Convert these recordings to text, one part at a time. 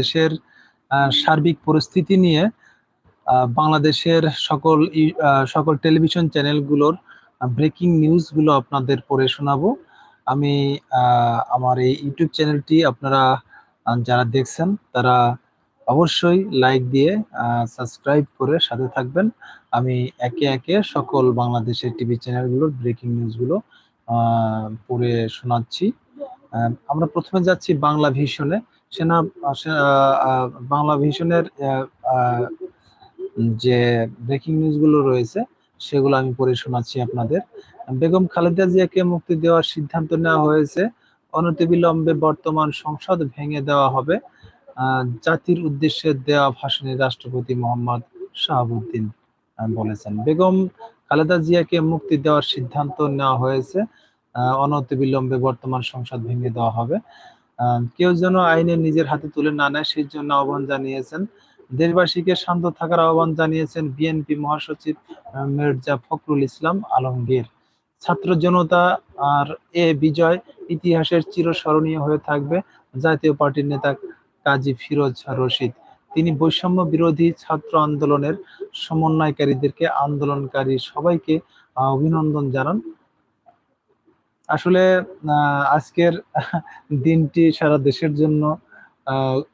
দেশের সার্বিক পরিস্থিতি নিয়ে বাংলাদেশের সকল সকল টেলিভিশন চ্যানেলগুলোর ব্রেকিং নিউজগুলো আপনাদের পড়ে শোনাবো। আমি আমার এই ইউটিউব চ্যানেলটি আপনারা যারা দেখছেন, তারা অবশ্যই লাইক দিয়ে সাবস্ক্রাইব করে সাথে থাকবেন। আমি একে একে সকল বাংলাদেশের টিভি চ্যানেলগুলোর ব্রেকিং নিউজগুলো পড়ে শোনাচ্ছি। আমরা প্রথমে যাচ্ছি বাংলা ভিশনে সেনা বাংলা ভিশনের যে ব্রেকিং নিউজগুলো রয়েছে, সেগুলো আমি পড়ে শোনাচ্ছি আপনাদের। বেগম খালেদা জিয়াকে মুক্তি দেওয়ার সিদ্ধান্ত নেওয়া হয়েছে। অনতিবিলম্বে বর্তমান সংসদ ভেঙে দেওয়া হবে। জাতির উদ্দেশ্যে দেওয়া ভাষণে রাষ্ট্রপতি মোহাম্মদ শাহাবুদ্দিন বলেছেন। বেগম খালেদা জিয়াকে মুক্তি দেওয়ার সিদ্ধান্ত নেওয়া হয়েছে। অনতিবিলম্বে বর্তমান সংসদ ভেঙে দেওয়া হবে। কেউ যেন আইনে নিজের হাতে তুলে না নেয়, সেই জন্য আহ্বান জানিয়েছেন। দেশবাসীকে শান্ত থাকার আহ্বান জানিয়েছেন বিএনপি মহাসচিব মির্জা ফখরুল ইসলাম আলমগীর। ছাত্র জনতা আর এ বিজয় ইতিহাসের চিরস্মরণীয় হয়ে থাকবে, জাতীয় পার্টির নেতা কাজী ফিরোজ রশিদ। তিনি বৈষম্য বিরোধী ছাত্র আন্দোলনের সমন্বয়কারীদেরকে আন্দোলনকারী সবাইকে অভিনন্দন জানান। আসলে আজকের দিনটি সারা দেশের জন্য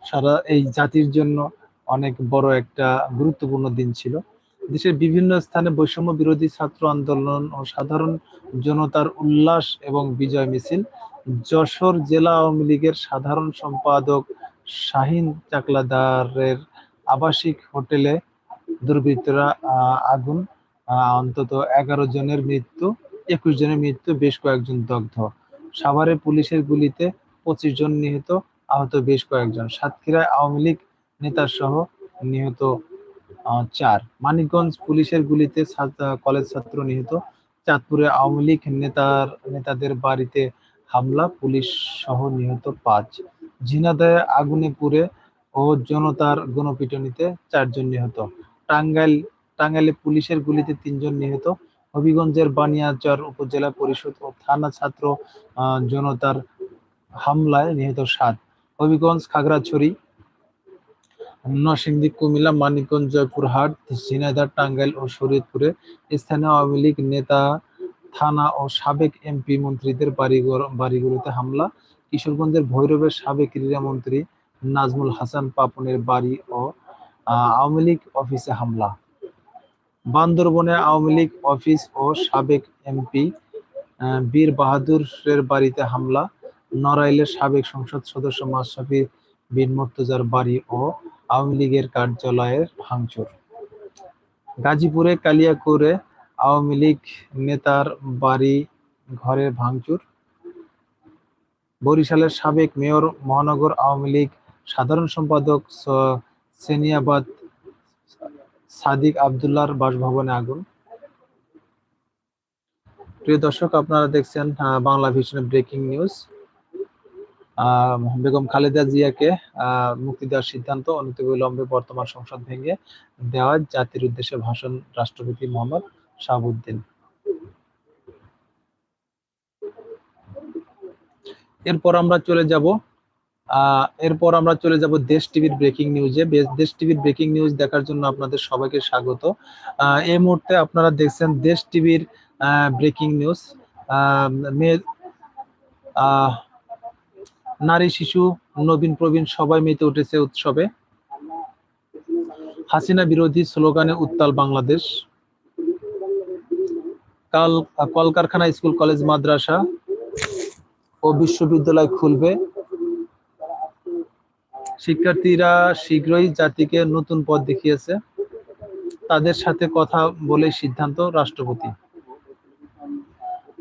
সারা এই জাতির জন্য অনেক বড় একটা গুরুত্বপূর্ণ দিন ছিল। দেশের বিভিন্ন স্থানে বৈষম্য বিরোধী ছাত্র আন্দোলন ও সাধারণ জনতার উল্লাস এবং বিজয় মিছিল, যশোর জেলা আওয়ামী লীগের সাধারণ সম্পাদক শাহিন চাকলাদারের আবাসিক হোটেলে দুর্বৃত্তরা আগুন অন্তত এগারো জনের মৃত্যু একুশ জনের মৃত্যু, বেশ কয়েকজন দগ্ধ। সাভারে পুলিশের গুলিতে পঁচিশ জন নিহত, আহত বেশ কয়েকজন। সাতক্ষীরায় আওয়ামী লীগ নেতা সহ নিহত চার। মানিকগঞ্জ পুলিশের গুলিতে কলেজ ছাত্র নিহত। চাঁদপুরে আওয়ামী লীগ নেতার, নেতাদের বাড়িতে হামলা, পুলিশ সহ নিহত পাঁচ। ঝিনাদয়ে আগুনে পুড়ে ও জনতার গণপিটুনিতে চারজন নিহত। টাঙ্গাইল, টাঙ্গাইলে পুলিশের গুলিতে তিনজন নিহত। হবিগঞ্জের বানিয়াচর উপজেলা পরিষদ ও থানা ছাত্র জনতার হামলায় নিহত সাত। হবিগঞ্জ, খাগড়াছড়ি, নরসিংদী, কুমিল্লা, মানিকগঞ্জ, জয়পুরহাট, ঝিনাইদহ, টাঙ্গাইল ও শরীয়তপুরে স্থানীয় আওয়ামী লীগ নেতা, থানা ও সাবেক এমপি মন্ত্রীদের বাড়িঘর, বাড়িগুলোতে হামলা। কিশোরগঞ্জের ভৈরবের সাবেক ক্রীড়ামন্ত্রী নাজমুল হাসান পাপনের বাড়ি ও আওয়ামী লীগ অফিসে হামলা। বান্দরবনে আওয়ামী লীগ অফিস ও সাবেক এমপি বীর বাহাদুরের বাড়িতে হামলা, নড়াইলের সাবেক সংসদ সদস্য মাশরাফি বিন মুর্তজার বাড়ি ও আওয়ামী লীগের কার্যালয়ের ভাঙচুর। গাজীপুরে কালিয়াকুরে আওয়ামী লীগ নেতার বাড়ি ঘরে ভাঙচুর। বরিশালের সাবেক মেয়র মহানগর আওয়ামী লীগ সাধারণ সম্পাদক সেনিয়াবাদ সাদিক আবদুল্লাহর বাসভবনে আগুন। প্রিয় দর্শক, আপনারা দেখছেন বাংলা ভিশনের ব্রেকিং নিউজ। বেগম খালেদা জিয়াকে মুক্তি দেওয়ার সিদ্ধান্ত অনতিবিলম্বে বর্তমান সংসদ ভেঙে দেওয়া জাতির উদ্দেশ্যে ভাষণ রাষ্ট্রপতি মোহাম্মদ শাহাবুদ্দিন। এরপর আমরা চলে যাব এরপর আমরা চলে যাব দেশ টিভির ব্রেকিং নিউজে দেশ টিভির ব্রেকিং নিউজ দেখার জন্য আপনাদের সবাইকে স্বাগত। এই মুহূর্তে আপনারা দেখছেন দেশ টিভির ব্রেকিং নিউজ নারী, শিশু, নবীন, প্রবীণ সবাই মেতে উঠেছে উৎসবে। হাসিনা বিরোধী স্লোগানে উত্তাল বাংলাদেশ। কাল, কলকারখানা, স্কুল, কলেজ, মাদ্রাসা ও বিশ্ববিদ্যালয় খুলবে। শিক্ষার্থীরা শীঘ্রই জাতিকে নতুন পথ দেখিয়েছে। তাদের সাথে কথা বলে সিদ্ধান্ত রাষ্ট্রপতি।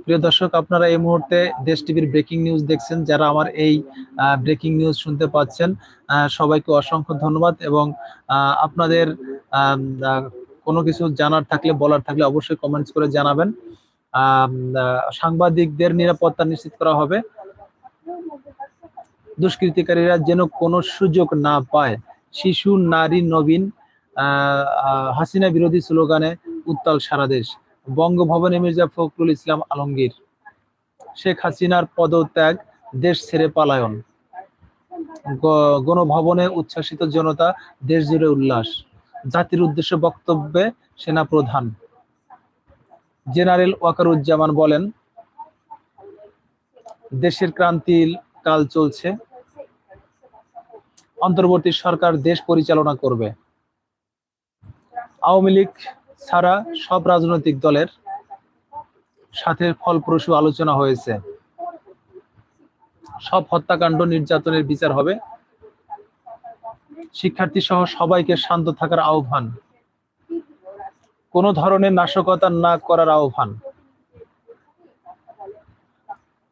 প্রিয় দর্শক, আপনারা এই মুহূর্তে দেশ টিভির ব্রেকিং নিউজ দেখছেন, যারা আমার এই ব্রেকিং নিউজ শুনতে পাচ্ছেন সবাইকে অসংখ্য ধন্যবাদ এবং আপনাদের কোনো কিছু জানার থাকলে, বলার থাকলে অবশ্যই কমেন্টস করে জানাবেন। সাংবাদিকদের নিরাপত্তা নিশ্চিত করা হবে। দুষ্কৃতিকারীরা যেন কোনো সুযোগ না পায়। শিশু, নারী, নবীন হাসিনা বিরোধী স্লোগানে উত্তাল সারা দেশ। বঙ্গভবনে মির্জা ফখরুল ইসলাম আলমগীর, শেখ হাসিনার পদত্যাগ, দেশ ছেড়ে পালায়ন। গণভবনে উচ্ছ্বাসিত জনতা, দেশ জুড়ে উল্লাস। জাতির উদ্দেশ্যে বক্তব্যে সেনা প্রধান। জেনারেল ওয়াকারুজ্জামান বলেন, দেশের ক্রান্তির কাল চলছে। অন্তর্বর্তী সরকার দেশ পরিচালনা করবে। আওয়ামী লীগ ছাড়া সব রাজনৈতিক দলের সাথে ফলপ্রসূ আলোচনা হয়েছে। সব হত্যাকাণ্ড নির্যাতনের বিচার হবে। শিক্ষার্থী সহ সবাইকে শান্ত থাকার আহ্বান। কোনো ধরনের নাশকতা না করার আহ্বান।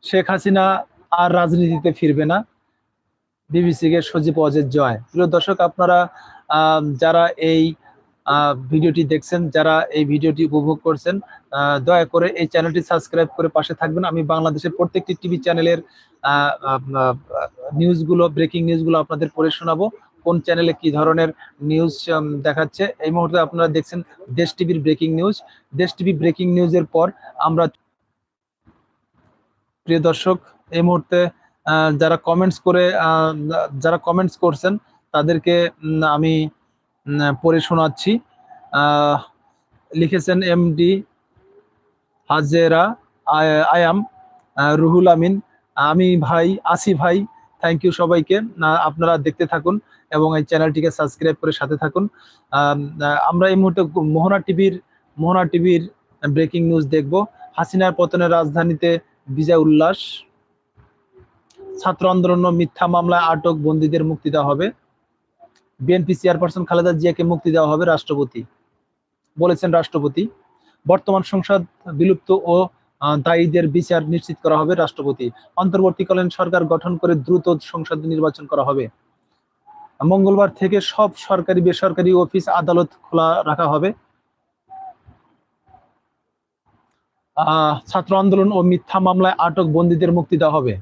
শেখ হাসিনা আর রাজনীতিতে ফিরবে না। বিবিসি কে সজীব অজের জয়। প্রিয় দর্শক, আপনারা যারা এই ভিডিওটি দেখছেন, যারা এই ভিডিওটি উপভোগ করছেন দয়া করে এই চ্যানেলটি সাবস্ক্রাইব করে পাশে থাকবেন। আমি বাংলাদেশের প্রত্যেকটি টিভি চ্যানেলের নিউজগুলো, ব্রেকিং নিউজগুলো আপনাদের পড়ে শোনাবো। কোন চ্যানেলে কি ধরনের নিউজ দেখাচ্ছে? এই মুহূর্তে আপনারা দেখছেন দেশ টিভির breaking news. Desh TV breaking নিউজের পর আমরা প্রিয় দর্শক এই মুহূর্তে যারা কমেন্টস করে যারা কমেন্টস করছেন, তাদেরকে আমি পড়ে শোনাচ্ছি। লিখেছেন এমডি হাজেরা আয়াম রুহুল আমিন। আমি ভাই, আসি ভাই থ্যাংক ইউ সবাইকে। আপনারা দেখতে থাকুন এবং এই চ্যানেলটিকে সাবস্ক্রাইব করে সাথে থাকুন। আমরা এই মুহূর্তে মোহনা টিভির মোহনা টিভির ব্রেকিং নিউজ দেখব। হাসিনার পতনের রাজধানীতে বিজয় উল্লাস। ছাত্র আন্দোলন মিথ্যা মামলায় আটক বন্দীদের মুক্তি দেওয়া হবে। বিএনপি চেয়ারপারসন খালেদা জিয়াকে মুক্তি দেওয়া হবে রাষ্ট্রপতি, বলেছেন রাষ্ট্রপতি। বর্তমান সংসদ বিলুপ্ত ও দায়ীদের বিচার নিশ্চিত করা হবে রাষ্ট্রপতি। অন্তর্বর্তীকালীন সরকার গঠন করে দ্রুত সংসদ নির্বাচন করা হবে। মঙ্গলবার থেকে সব সরকারি, বেসরকারি অফিস আদালত খোলা রাখা হবে। ছাত্র আন্দোলন ও মিথ্যা মামলায় আটক বন্দীদের মুক্তি দেওয়া হবে।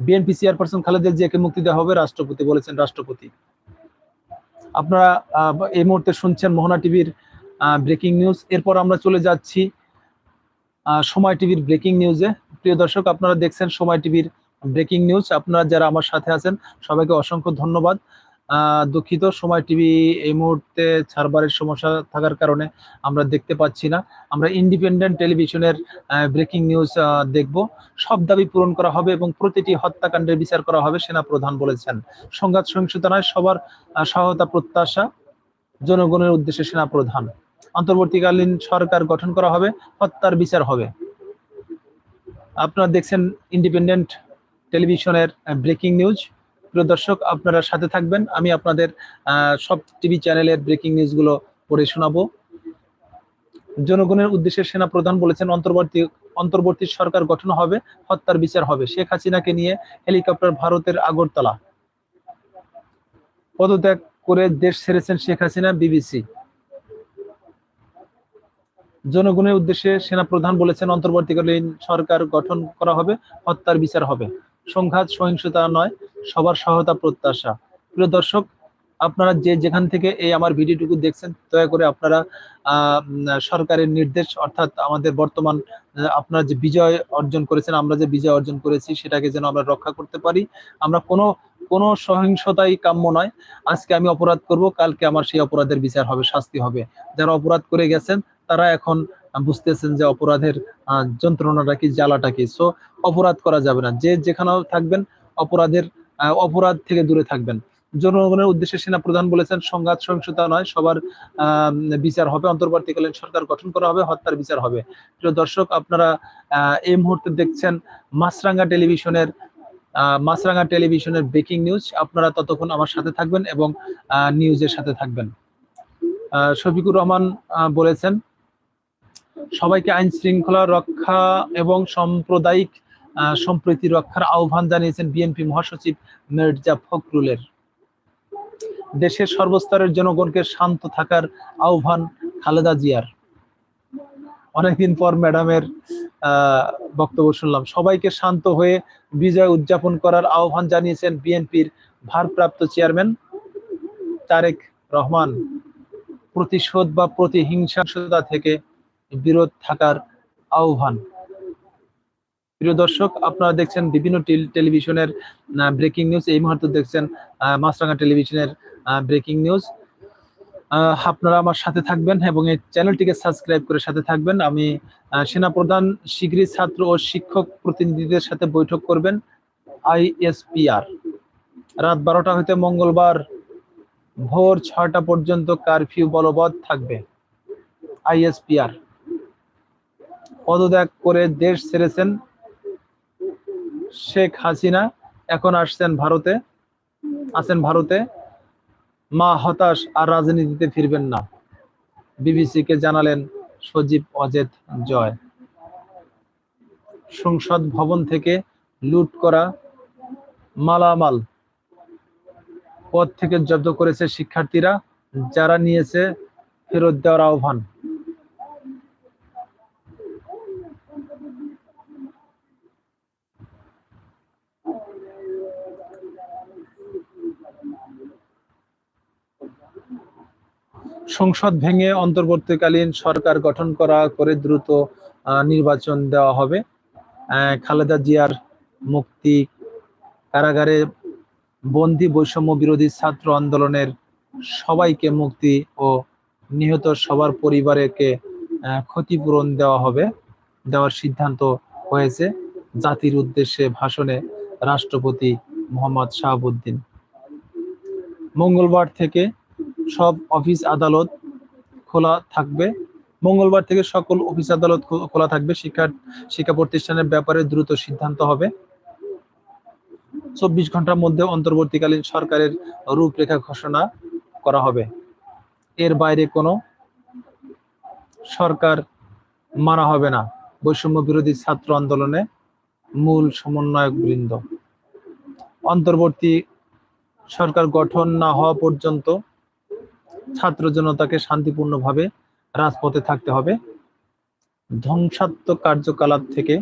বিএনপি চেয়ারপারসন খালেদা জিয়াকে মুক্তি দেওয়া হবে, রাষ্ট্রপতি বলেছেন রাষ্ট্রপতি। আপনারা এই মুহূর্তে শুনছেন মোহনা টিভির ব্রেকিং নিউজ এরপর আমরা চলে যাচ্ছি সময় টিভির ব্রেকিং নিউজে প্রিয় দর্শক, আপনারা দেখছেন সময় টিভির ব্রেকিং নিউজ আপনারা যারা আমার সাথে আছেন, সবাইকে অসংখ্য ধন্যবাদ। দুঃখিত, সময় টিভি এই মুহূর্তে সার্ভারের সমস্যা থাকার কারণে আমরা দেখতে পাচ্ছি না। আমরা ইন্ডিপেন্ডেন্ট টেলিভিশনের ব্রেকিং নিউজ দেখব। সব দাবি পূরণ করা হবে এবং প্রতিটি হত্যাকাণ্ডের বিচার করা হবে সেনা প্রধান বলেছেন। সংঘাত সহিংসতা নয় সবার সহায়তা প্রত্যাশা, জনগণের উদ্দেশ্যে সেনা প্রধান অন্তর্বর্তীকালীন সরকার গঠন করা হবে, হত্যার বিচার হবে। আপনারা দেখছেন ইন্ডিপেন্ডেন্ট টেলিভিশনের ব্রেকিং নিউজ। প্রিয় দর্শক, আপনারা সাথে থাকবেন। আমি আপনাদের সব টিভি চ্যানেলের ব্রেকিং নিউজগুলো পড়ে শোনাবো। জনগণের উদ্দেশ্যে সেনা প্রধান বলেছেন, অন্তর্বর্তী অন্তর্বর্তী সরকার গঠন হবে, হত্যার বিচার হবে। শেখ হাসিনাকে নিয়ে হেলিকপ্টার ভারতের আগরতলা। পদত্যাগ করে দেশ ছেড়েছেন শেখ হাসিনা, বিবিসি। জনগণের উদ্দেশ্যে সেনা প্রধান বলেছেন, অন্তর্বর্তীকালীন সরকার গঠন করা হবে, হত্যার বিচার হবে। সংঘাত, সহিংসতা নয়, সবার সহায়তা, প্রত্যাশা। প্রিয় দর্শক, আপনারা যে যেখান থেকে এই আমার ভিডিওটুকু দেখছেন, দয়া করে আপনারা সরকারের নির্দেশ, অর্থাৎ আমাদের বর্তমান আপনারা যে বিজয় অর্জন করেছেন, আমরা যে বিজয় অর্জন করেছি, সেটাকে যেন আমরা রক্ষা করতে পারি। আমরা কোনো কোনো সহিংসতাই কাম্য নয়। আজকে আমি অপরাধ করব, কালকে আমার সেই অপরাধের বিচার হবে, শাস্তি হবে। যারা অপরাধ করে গেছেন, তারা এখন বুঝতেছেন যে অপরাধের যন্ত্রণাটা কি, জ্বালাটা কি? সো অপরাধ করা যাবে না। যে যেখানেও থাকবেন, অপরাধের অপরাধ থেকে দূরে থাকবেন। জনগণের উদ্দেশ্যে সেনা প্রধান বলেছেন, সংঘাত সহিংসতা নয়, সবার বিচার হবে। অন্তর্বর্তীকালীন সরকার গঠন করা হবে, হত্যার বিচার হবে। প্রিয় দর্শক, আপনারা এই মুহূর্তে দেখছেন মাছরাঙ্গা টেলিভিশনের মাছরাঙ্গা টেলিভিশনের ব্রেকিং নিউজ আপনারা ততক্ষণ আমার সাথে থাকবেন এবং নিউজের সাথে থাকবেন। শফিকুর রহমান বলেছেন সবাইকে আইন শৃঙ্খলা রক্ষা এবং সাম্প্রদায়িক সম্প্রীতি রক্ষার আহ্বান জানিয়েছেন বিএনপি মহাসচিব মির্জা ফখরুলের। দেশের সর্বস্তরের জনগণকে শান্ত থাকার আহ্বান খালেদা জিয়ার। অনেকদিন পর ম্যাডামের বক্তব্য শুনলাম। সবাইকে শান্ত হয়ে বিজয় উদযাপন করার আহ্বান জানিয়েছেন বিএনপির ভারপ্রাপ্ত চেয়ারম্যান তারেক রহমান। প্রতিশোধ বা প্রতিহিংসা থেকে বিরত থাকার আহ্বান। প্রিয় দর্শক আপনারা দেখছেন বিভিন্ন টেল- টেলিভিশনের ব্রেকিং নিউজ এই মুহূর্তে দেখছেন আহ, মাছরাঙা টেলিভিশনের ব্রেকিং নিউজ আপনারা আমার সাথে থাকবেন এবং এই চ্যানেলটিকে সাবস্ক্রাইব করে সাথে থাকবেন। আমি সেনাপ্রধান শিগগিরই ছাত্র ও শিক্ষক প্রতিনিধিদের সাথে বৈঠক করবেন আইএসপিআর। রাত বারোটা হইতে মঙ্গলবার ভোর ছয়টা পর্যন্ত কারফিউ বলবৎ থাকবে আইএসপিআর। পদত্যাগ করে দেশ ছেড়েছেন শেখ হাসিনা, এখন আসছেন ভারতে, আছেন ভারতে। মা হতাশ, আর রাজনীতিতে ফিরবেন না। বিবিসিকে জানালেন সজীব অজেত জয়। সংসদ ভবন থেকে লুট করা মালামাল পদ থেকে জব্দ করেছে শিক্ষার্থীরা, যারা নিয়েছে ফেরত দেওয়ার আহ্বান। সংসদ ভেঙে অন্তর্বর্তীকালীন সরকার গঠন করা করে দ্রুত নির্বাচন দেওয়া হবে। খালেদা জিয়ার মুক্তি কারাগারে বন্দি বৈষম্য বিরোধী ছাত্র আন্দোলনের সবাইকে মুক্তি ও নিহত সবার পরিবারকে ক্ষতিপূরণ দেওয়া হবে, দেওয়ার সিদ্ধান্ত হয়েছে জাতির উদ্দেশ্যে ভাষণে রাষ্ট্রপতি মোহাম্মদ শাহাবুদ্দিন। মঙ্গলবার থেকে সব অফিস আদালত খোলা থাকবে। মঙ্গলবার থেকে সকল অফিস আদালত খোলা থাকবে। শিক্ষা শিক্ষা প্রতিষ্ঠানের ব্যাপারে দ্রুত সিদ্ধান্ত হবে। চব্বিশ ঘণ্টার মধ্যে অন্তর্বর্তীকালীন সরকারের রূপরেখা ঘোষণা করা হবে। এর বাইরে কোনো সরকার মানা হবে না। বৈষম্য বিরোধী ছাত্র আন্দোলনে মূল সমন্বয়ক বৃন্দ। অন্তর্বর্তী সরকার গঠন না হওয়া পর্যন্ত ছাত্র জনতাকে শান্তিপূর্ণভাবে রাজপথে থাকতে হবে। ধ্বংসাত্মক কার্যকলাপ থেকে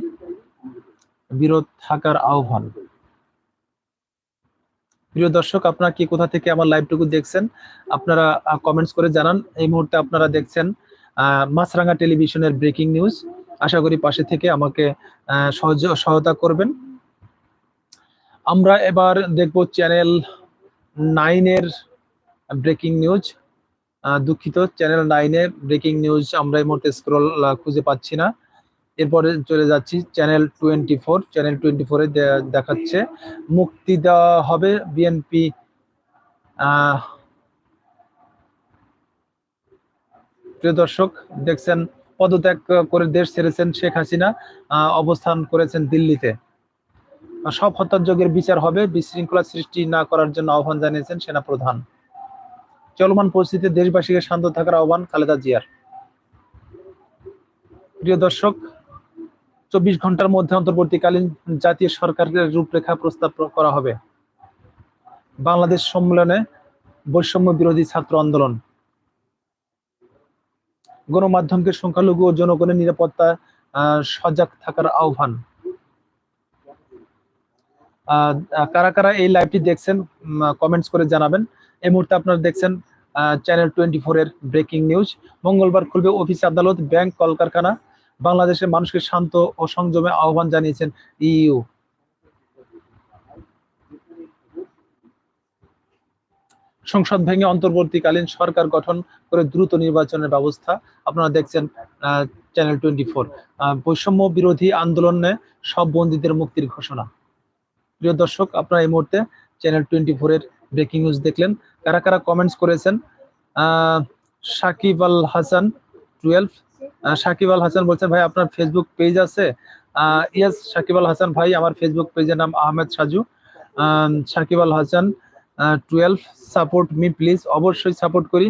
বিরত থাকার আহ্বান। প্রিয় দর্শক, আপনারা কি কোথা থেকে আমার লাইভটুকু দেখছেন? আপনারা কমেন্টস করে জানান। এই মুহূর্তে আপনারা দেখছেন মাছরাঙ্গা টেলিভিশনের ব্রেকিং নিউজ আশা করি পাশে থেকে আমাকে সহায়তা করবেন। আমরা এবার দেখব চ্যানেল নাইনের ব্রেকিং নিউজ দুঃখিত চ্যানেল নাইনে ব্রেকিং নিউজ আমরা এই মুহূর্তে স্ক্রল খুঁজে পাচ্ছি না। এরপরে চলে যাচ্ছি channel twenty four channel twenty ফোরে দেখাচ্ছে। মুক্তি দেওয়া হবে বিএনপি প্রিয় দর্শক, দেখছেন, পদত্যাগ করে দেশ ছেড়েছেন শেখ হাসিনা অবস্থান করেছেন দিল্লিতে। সব হত্যাযোগের বিচার হবে, বিশৃঙ্খলা সৃষ্টি না করার জন্য আহ্বান জানিয়েছেন সেনাপ্রধান। চলমান পরিস্থিতিতে দেশবাসীকে শান্ত থাকার আহ্বান খালেদা জিয়ার। প্রিয় দর্শক চব্বিশ ঘণ্টার মধ্যে অন্তর্বর্তীকালীন জাতীয় সরকারের রূপরেখা প্রস্তাব করা হবে। বাংলাদেশ সম্মেলনে বৈষম্য বিরোধী ছাত্র আন্দোলন। গণমাধ্যমকে সংখ্যালঘু ও জনগণের নিরাপত্তা সজাগ থাকার আহ্বান। আহ, কারা কারা এই লাইভটি দেখছেন কমেন্টস করে জানাবেন। এই মুহূর্তে আপনারা দেখছেন চ্যানেল টোয়েন্টি এর ব্রেকিং নিউজ মঙ্গলবার খুলবে অফিস আদালত ব্যাংক কলকারখানা। বাংলাদেশের মানুষকে শান্ত ও সংযমে আহ্বান জানিয়েছেন ইইউ সংসদ ভেঙে অন্তর্বর্তীকালীন সরকার গঠন করে দ্রুত নির্বাচনের ব্যবস্থা আপনারা দেখছেন চ্যানেল টোয়েন্টি ফোর বৈষম্য বিরোধী আন্দোলনে সব বন্দীদের মুক্তির ঘোষণা। প্রিয় দর্শক, আপনারা এই মুহূর্তে চ্যানেল টোয়েন্টি ফোর এর ব্রেকিং নিউজ দেখলেন। কারা কারা কমেন্টস করেছেন? সাকিব আল হাসান টুয়েলভ সাকিব আল হাসান বলছেন, ভাই, আপনার ফেসবুক পেজ আছে? ইয়েস সাকিব আল হাসান ভাই, আমার ফেসবুক পেজের নাম Ahmed Saju. Shakib Al Hasan twelve support me please অবশ্যই সাপোর্ট করি।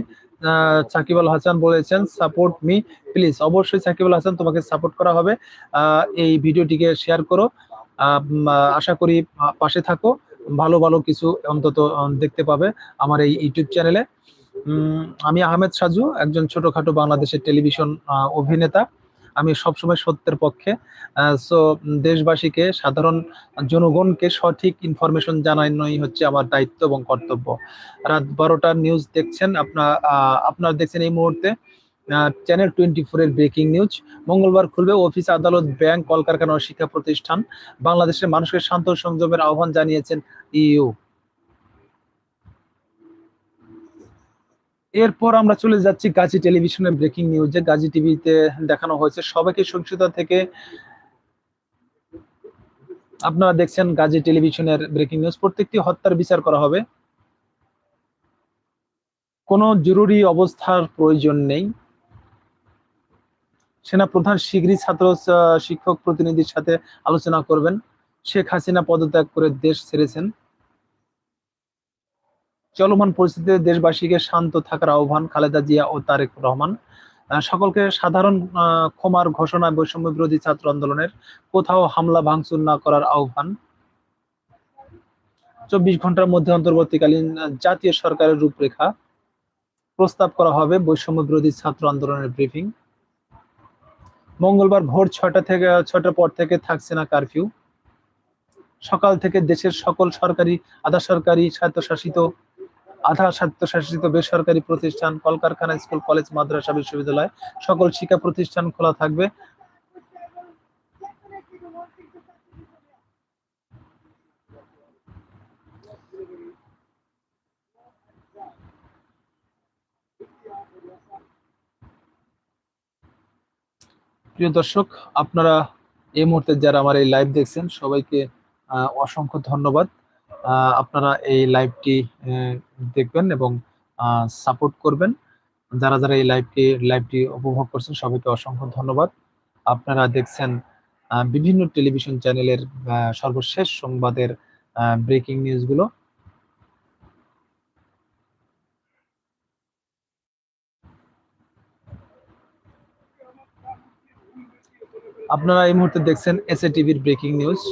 সাকিব আল হাসান বলেছেন সাপোর্ট মি প্লিজ অবশ্যই সাকিব আল হাসান তোমাকে সাপোর্ট করা হবে। এই ভিডিওটিকে শেয়ার করো। আশা করি পাশে থাকো। ভালো ভালো কিছু অন্তত দেখতে পাবে আমার এই ইউটিউব চ্যানেলে। আমি আহমেদ সাজু, একজন ছোটখাটো বাংলাদেশের টেলিভিশন অভিনেতা। আমি সবসময় সত্যের পক্ষে। সো দেশবাসীকে, সাধারণ জনগণকে সঠিক ইনফরমেশন জানানোই হচ্ছে আমার দায়িত্ব এবং কর্তব্য। রাত বারোটার নিউজ দেখছেন আপনার আপনারা দেখছেন এই মুহূর্তে। চ্যানেল টোয়েন্টি ফোর এর ব্রেকিং নিউজ মঙ্গলবার খুলবে অফিস আদালত ব্যাংক কলকারখানা ও শিক্ষা প্রতিষ্ঠান বাংলাদেশের মানুষকে শান্ত সংযমের আহ্বান জানিয়েছেন ইউ এরপর আমরা চলে যাচ্ছি গাজী টেলিভিশনের ব্রেকিং নিউজে গাজী টিভিতে দেখানো হয়েছে, সবাইকে সহিংসতা থেকে আপনারা দেখছেন গাজী টেলিভিশনের ব্রেকিং নিউজ প্রত্যেকটি হত্যার বিচার করা হবে। কোনো জরুরি অবস্থার প্রয়োজন নেই। সেনা প্রধান শীঘ্রই ছাত্র শিক্ষক প্রতিনিধির সাথে আলোচনা করবেন। শেখ হাসিনা পদত্যাগ করে দেশ ছেড়েছেন। চলমান পরিস্থিতিতে দেশবাসীকে শান্ত থাকার আহ্বান খালেদা জিয়া ও তারেক রহমান। সকলকে সাধারণ ক্ষমার ঘোষণা বৈষম্য বিরোধী ছাত্র আন্দোলনের কোথাও হামলা ভাঙচুর না করার আহ্বান। চব্বিশ ঘণ্টার মধ্যে অন্তর্বর্তীকালীন জাতীয় সরকারের রূপরেখা প্রস্তাব করা হবে বৈষম্য বিরোধী ছাত্র আন্দোলনের ব্রিফিং। মঙ্গলবার ভোর ছটা থেকে ছটার পর থেকে থাকছে না কারফিউ। সকাল থেকে দেশের সকল সরকারি, আধা সরকারি, স্বায়ত্তশাসিত, আধা স্বায়ত্তশাসিত বেসরকারি প্রতিষ্ঠান, কলকারখানা, স্কুল, কলেজ, মাদ্রাসা, বিশ্ববিদ্যালয়, সকল শিক্ষা প্রতিষ্ঠান খোলা থাকবে। প্রিয় দর্শক, আপনারা এই মুহূর্তে যারা আমার এই লাইভ দেখছেন, সবাইকে অসংখ্য ধন্যবাদ। আপনারা এই লাইভটি দেখবেন এবং সাপোর্ট করবেন। যারা যারা এই লাইভটি লাইভটি উপভোগ করছেন, সবাইকে অসংখ্য ধন্যবাদ। আপনারা দেখছেন বিভিন্ন টেলিভিশন চ্যানেলের সর্বশেষ সংবাদের ব্রেকিং নিউজগুলো আপনারা এই মুহূর্তে দেখছেন এসএ টিভির ব্রেকিং নিউজ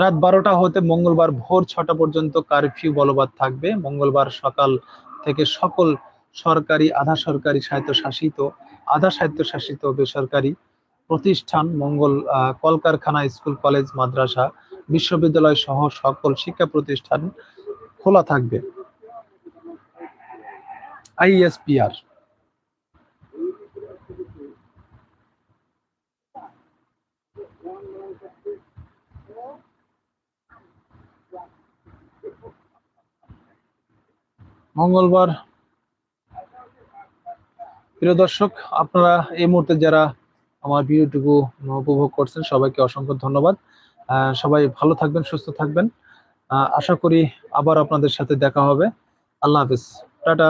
রাত বারোটা হতে মঙ্গলবার ভোর ছটা পর্যন্ত কারফিউ বলবৎ থাকবে। মঙ্গলবার সকাল থেকে সকল সরকারি, আধা সরকারি স্বায়ত্তশাসিত, আধা স্বায়ত্তশাসিত বেসরকারি প্রতিষ্ঠান, মঙ্গল কলকারখানা, স্কুল, কলেজ, মাদ্রাসা, বিশ্ববিদ্যালয় সহ সকল শিক্ষা প্রতিষ্ঠান খোলা থাকবে। আইএসপিআর মঙ্গলবার। প্রিয় দর্শক, আপনারা এই মুহূর্তে যারা আমার ভিডিওটুকু উপভোগ করছেন, সবাইকে অসংখ্য ধন্যবাদ। সবাই ভালো থাকবেন, সুস্থ থাকবেন। আশা করি আবার আপনাদের সাথে দেখা হবে। আল্লাহ হাফিজ। টাটা।